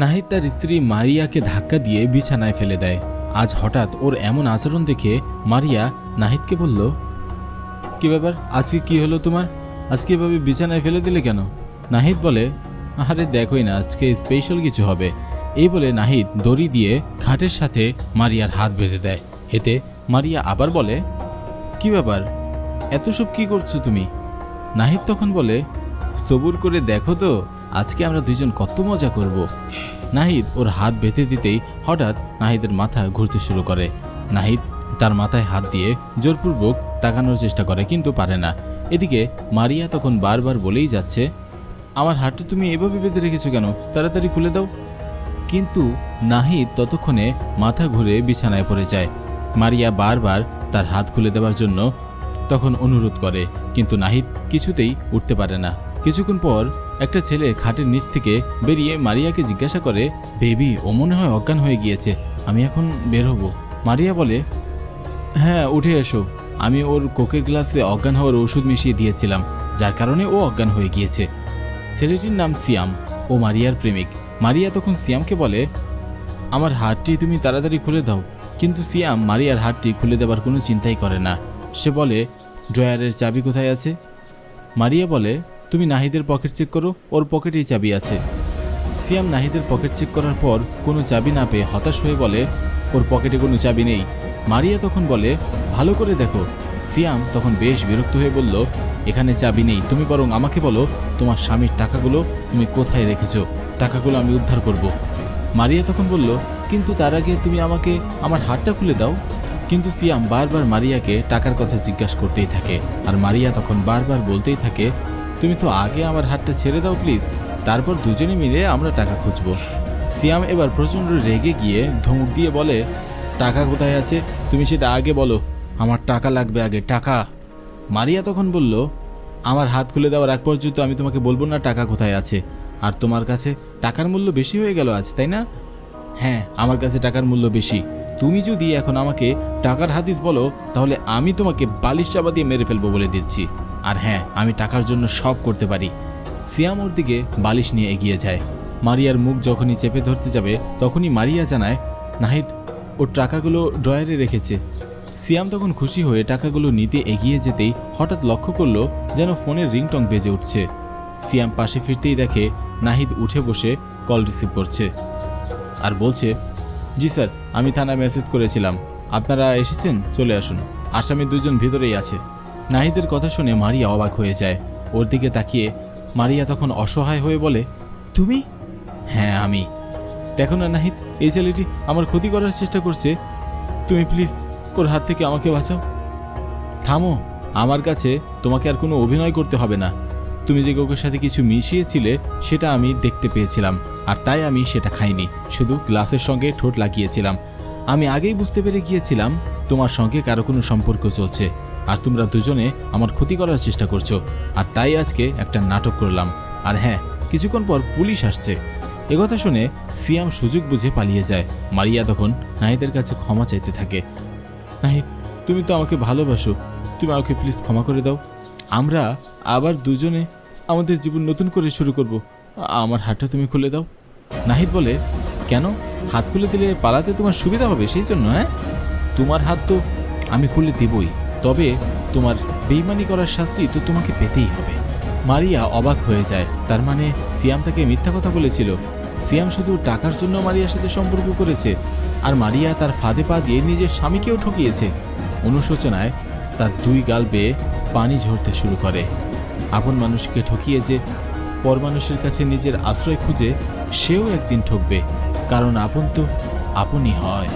নাহিদ তার স্ত্রী মারিয়াকে ধাক্কা দিয়ে বিছানায় ফেলে দেয়। আজ হঠাৎ ওর এমন আচরণ দেখে মারিয়া নাহিদকে বলল, কি ব্যাপার? আজকে কি হলো তোমার? আজকে এভাবে বিছানায় ফেলে দিলে কেন? নাহিদ বলে আরে দেখোই না, আজকে স্পেশাল কিছু হবে। এই বলে নাহিদ দড়ি দিয়ে খাটের সাথে মারিয়ার হাত বেঁধে দেয়। এতে মারিয়া আবার বলে, কি ব্যাপার? এত সব কি করছ তুমি? নাহিদ তখন বলে, সবুর করে দেখো তো। আজকে আমরা দুইজন কত মজা করব। নাহিদ ওর হাত বেঁধে দিতেই হঠাৎ নাহিদের মাথা ঘুরতে শুরু করে। নাহিদ তার মাথায় হাত দিয়ে জোরপূর্বক তাকানোর চেষ্টা করে কিন্তু পারে না। এদিকে মারিয়া তখন বারবার বলেই যাচ্ছে, আমার হাতটা তুমি এভাবে বেঁধে রেখেছো কেন? তাড়াতাড়ি খুলে দাও। কিন্তু নাহিদ ততক্ষণে মাথা ঘুরে বিছানায় পড়ে যায়। মারিয়া বারবার তার হাত খুলে দেওয়ার জন্য তখন অনুরোধ করে, কিন্তু নাহিদ কিছুতেই উঠতে পারে না। কিছুক্ষণ পর একটা ছেলে খাটের নিচ থেকে বেরিয়ে মারিয়াকে জিজ্ঞাসা করে, বেবি, ও মনে হয় অজ্ঞান হয়ে গিয়েছে, আমি এখন বের হব। মারিয়া বলে হ্যাঁ উঠে এসো। আমি ওর কোকের গ্লাসে অজ্ঞান হওয়ার ওষুধ মিশিয়ে দিয়েছিলাম, যার কারণে ও অজ্ঞান হয়ে গিয়েছে। ছেলেটির নাম সিয়াম ও মারিয়ার প্রেমিক। মারিয়া তখন সিয়ামকে বলে, আমার হাতটি তুমি তাড়াতাড়ি খুলে দাও। কিন্তু সিয়াম মারিয়ার হাতটি খুলে দেবার কোনো চিন্তাই করে না। সে বলে, ড্রয়ারের চাবি কোথায় আছে? মারিয়া বলে তুমি নাহিদের পকেট চেক করো, ওর পকেটেই চাবি আছে। সিয়াম নাহিদের পকেট চেক করার পর কোনো চাবি না পেয়ে হতাশ হয়ে বলে, ওর পকেটে কোনো চাবি নেই। মারিয়া তখন বলে, ভালো করে দেখো। সিয়াম তখন বেশ বিরক্ত হয়ে বলল, এখানে চাবি নেই, তুমি বরং আমাকে বলো, তোমার স্বামীর টাকাগুলো তুমি কোথায় রেখেছো? টাকাগুলো আমি উদ্ধার করব। মারিয়া তখন বলল, কিন্তু তার আগে তুমি আমাকে আমার হাতটা খুলে দাও। কিন্তু সিয়াম বারবার মারিয়াকে টাকার কথা জিজ্ঞাসা করতেই থাকে, আর মারিয়া তখন বারবার বলতেই থাকে তুমি তো আগে আমার হাতটা ছেড়ে দাও প্লিজ তারপর দুজনে মিলে আমরা টাকা খুঁজব। সিয়াম এবার প্রচণ্ড রেগে গিয়ে ধমক দিয়ে বলে, টাকা কোথায় আছে? তুমি সেটা আগে বলো। আমার টাকা লাগবে আগে, টাকা। মারিয়া তখন বলল, আমার হাত খুলে দেওয়ার এক পর্যন্ত আমি তোমাকে বলব না টাকা কোথায় আছে। আর তোমার কাছে টাকার মূল্য বেশি হয়ে গেল আজ, তাই না? হ্যাঁ আমার কাছে টাকার মূল্য বেশি। তুমি যদি এখন আমাকে টাকার হাদিস বলো, তাহলে আমি তোমাকে বালিশ চাপা দিয়ে মেরে ফেলব বলে দিচ্ছি। আর হ্যাঁ আমি টাকার জন্য সব করতে পারি। সিয়াম ওর দিকে বালিশ নিয়ে এগিয়ে যায়। মারিয়ার মুখ যখনই চেপে ধরতে যাবে, তখনই মারিয়া জানায়, নাহিদ ওর টাকাগুলো ড্রয়ারে রেখেছে। সিয়াম তখন খুশি হয়ে টাকাগুলো নিতে এগিয়ে যেতেই হঠাৎ লক্ষ্য করল যেন ফোনের রিংটং বেজে উঠছে। সিয়াম পাশে ফিরতেই দেখে নাহিদ উঠে বসে কল রিসিভ করছে আর বলছে, জি স্যার, আমি থানায় মেসেজ করেছিলাম। আপনারা এসেছেন? চলে আসুন। আসামি দুজন ভিতরেই আছে। নাহিদের কথা শুনে মারিয়া অবাক হয়ে যায়। ওর দিকে তাকিয়ে মারিয়া তখন অসহায় হয়ে বলে, তুমি? হ্যাঁ আমি। দেখো না নাহিদ, এই ছেলেটি আমার ক্ষতি করার চেষ্টা করছে। তুমি প্লিজ ওর হাত থেকে আমাকে বাঁচাও। থামো, আমার কাছে তোমাকে আর কোনো অভিনয় করতে হবে না। তুমি যে কাউকের সাথে কিছু মিশিয়েছিলে, সেটা আমি দেখতে পেয়েছিলাম, আর তাই আমি সেটা খাইনি। শুধু গ্লাসের সঙ্গে ঠোঁট লাগিয়েছিলাম। আমি আগেই বুঝতে পেরে গিয়েছিলাম, তোমার সঙ্গে কারও কোনো সম্পর্ক চলছে। আর তোমরা দুজনে আমার ক্ষতি করার চেষ্টা করছ। আর তাই আজকে একটা নাটক করলাম। আর হ্যাঁ কিছুক্ষণ পর পুলিশ আসছে। একথা শুনে সিয়াম সুযোগ বুঝে পালিয়ে যায়। মারিয়া তখন নাহিদের কাছে ক্ষমা চাইতে থাকে। নাহিদ তুমি তো আমাকে ভালোবাসো। তুমি আমাকে প্লিজ ক্ষমা করে দাও। আমরা আবার দুজনে আমাদের জীবন নতুন করে শুরু করব। আমার হাতটা তুমি খুলে দাও। নাহিদ বলে, কেন? হাত খুলে দিলে পালাতে তোমার সুবিধা হবে, সেই জন্য হ্যাঁ? তোমার হাত তো আমি খুলে দিবই। তবে তোমার বেইমানি করার শাস্তি তো তোমাকে পেতেই হবে। মারিয়া অবাক হয়ে যায়। তার মানে সিয়াম তাকে মিথ্যা কথা বলেছিল। সিয়াম শুধু টাকার জন্য মারিয়ার সাথে সম্পর্ক করেছে, আর মারিয়া তার ফাঁদে পা দিয়ে নিজের স্বামীকেও ঠকিয়েছে। অনুশোচনায় তার দুই গাল বেয়ে পানি ঝরতে শুরু করে। আপন মানুষকে ঠকিয়ে যে পর মানুষের কাছে নিজের আশ্রয় খুঁজে, সেও একদিন ঠকবে। কারণ আপন তো আপনই হয়।